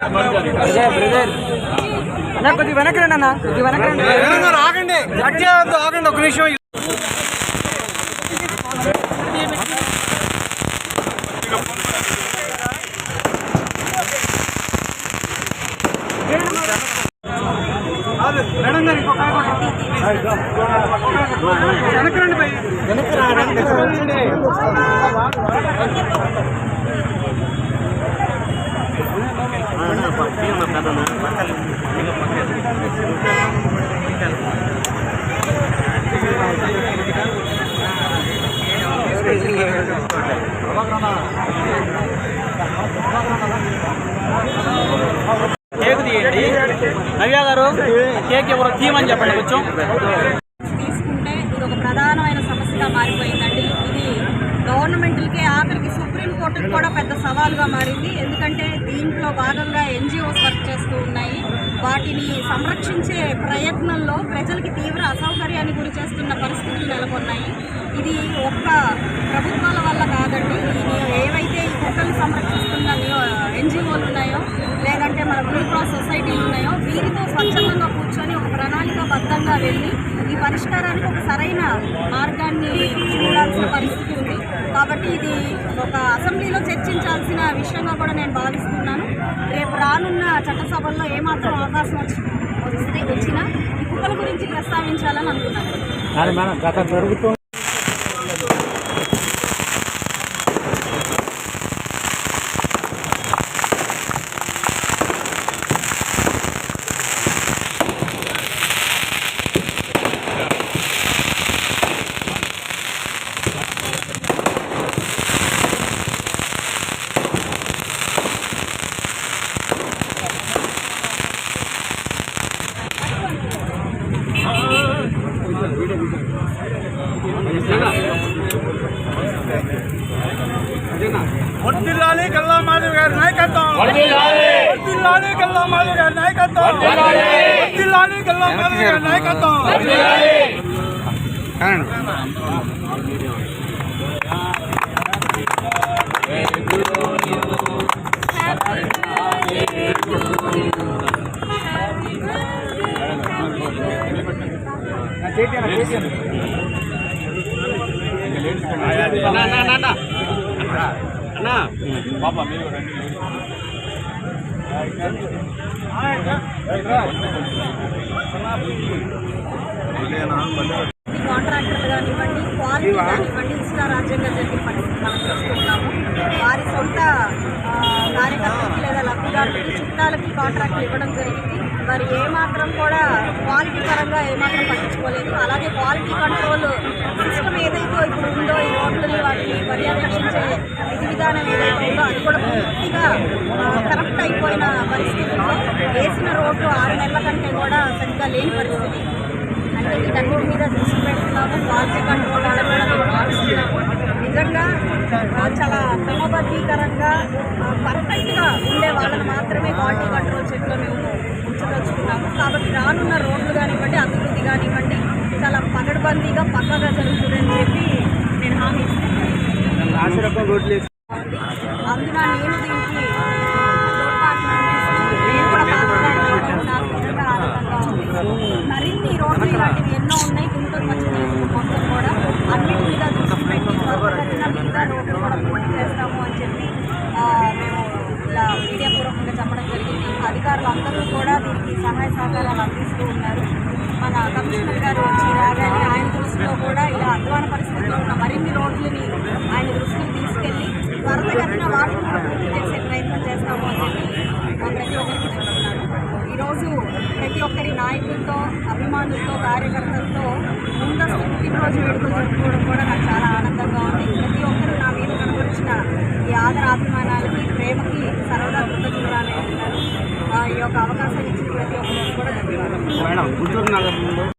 అన్న కొద్ది వెనక్కి రండి అన్న కొద్ది వెనక్కి రండి. ఆగండి ఆగండి ఆగండి ఒక నిమిషం మేడం గారు కేక్ తీయండి నవ్య గారు కేక్ ఎవరు తీయమని చెప్పండి కొంచెం తీసుకుంటే ఇది ఒక ప్రధానమైన సమస్యగా మారిపోయిందండి. ఇది గవర్నమెంట్లకే ఆఖరికి సుప్రీంకోర్టుకి కూడా పెద్ద సవాలుగా మారింది. ఎందుకంటే దీంట్లో భాగంగా ఎన్జిఓస్ వర్క్ చేస్తూ ఉన్నాయి. వాటిని సంరక్షించే ప్రయత్నంలో ప్రజలకి తీవ్ర అసౌకర్యాన్ని గురి చేస్తున్న పరిస్థితులు నెలకొన్నాయి. ఇది ఒక్క ప్రభుత్వాల వల్ల కాదండి. ఇది ఏవైతే ఈ కుక్కలు సంరక్షిస్తున్న ఎన్జిఓలు ఉన్నాయో లేదంటే మన బ్లూ క్రాస్ సొసైటీలు ఉన్నాయో వీరితో స్వచ్ఛందంగా కూర్చొని ఒక ప్రణాళికబద్ధంగా వెళ్ళి ఈ పరిష్కారానికి ఒక సరైన మార్గాన్ని చూడాల్సిన పరిస్థితి కాబట్టి ఇది ఒక అసెంబ్లీలో చర్చించాల్సిన విషయంగా కూడా నేను భావిస్తున్నాను. రేపు రానున్న చట్టసభల్లో ఏమాత్రం అవకాశం వచ్చి వస్తే వచ్చినా ఈ కుక్కల గురించి ప్రస్తావించాలని అనుకున్నాను వర్దిల్లాలి గల్లా మాధవ్ గారి నాయకత్వం వర్దిల్లాలి గల్లా మాధవ్ గారి నాయకత్వం వర్దిల్లాలి గల్లా మాధవ్ గారి నాయకత్వం ఈ కాంట్రాక్టర్లు కానివ్వండి క్వాలిటీ కానివ్వండి ఇష్ట రాజ్యంగా జరిగే పరిస్థితి మనం చూస్తున్నాము వారి సొంత ఆ, కార్యకర్తలకి లేదా లబ్ధిదారులకి చుట్టాలకి కాంట్రాక్ట్లు ఇవ్వడం జరిగింది మరి ఏమాత్రం కూడా క్వాలిటీ పరంగా ఏమాత్రం పట్టించుకోలేదు. అలాగే క్వాలిటీ కంట్రోల్ సిస్టమ్ ఏదైతే ఇప్పుడు వాటిని పర్యవేక్షించే విధి విధానం ఏదైతే ఉందో అది కూడా పూర్తిగా కరెక్ట్ అయిపోయిన పరిస్థితుల్లో వేసిన రోడ్లు ఆరు నెలల కంటే కూడా సరిగ్గా లేని పరిస్థితి. అంటే వీటన్నిటి మీద దృష్టి పెడుతున్నాము క్వాలిటీ కంట్రోల్ అడగడం భావిస్తున్నాము. నిజంగా చాలా క్రమబద్ధీకరంగా పర్ఫెక్ట్గా ఉండే వాళ్ళని మాత్రమే క్వాలిటీ కంట్రోల్ చెట్లో మేము ఉంచదలుచుకున్నాము. కాబట్టి రానున్న రోడ్లు కానివ్వండి అభివృద్ధి కానివ్వండి చాలా పకడ్బందీగా పక్కగా జరుగుతుందని చెప్పి నేను హామీ ఇస్తున్నాను అందున నేను దీనికి నేను కూడా మరిన్ని రోడ్లు ఇలాంటివి ఎన్నో ఉన్నాయి. గుంటూరు మధ్య మొత్తం కూడా అన్నిటి మీద దృష్టి పెట్టి మిగతా రోడ్లు కూడా పూర్తి చేస్తాము అని చెప్పి మేము ఇలా మీడియా పూర్వకంగా చెప్పడం జరిగింది. అధికారులు అందరూ కూడా దీనికి సహాయ సహకారాలు అందిస్తూ ఉన్నారు. మన కమిషనర్ గారు వచ్చి రాగానే ఆయన దృష్టిలో కూడా ఇలా అధ్వాన పరిస్థితిలో ఉన్న మరిన్ని రోడ్లని ఆయన త్వరతగతిన అభివృద్ధి చేసే ప్రయత్నం చేస్తాము ప్రతి ఒక్కరికి చెప్తున్నారు ఈరోజు ప్రతి ఒక్కరి నాయకులతో అభిమానులతో కార్యకర్తలతో ముందస్తు పుట్టినరోజు వేడుకలు జరుపుకోవడం కూడా నాకు చాలా ఆనందంగా ఉంది ప్రతి ఒక్కరూ నా మీద కనబరిచిన ఈ ఆదర అభిమానాలకి ప్రేమకి సర్వదా కృతజ్ఞురాలే ఉంటారు ఈ యొక్క అవకాశాన్ని ఇచ్చిన ప్రతి ఒక్కరు కూడా ధన్యవాదాలు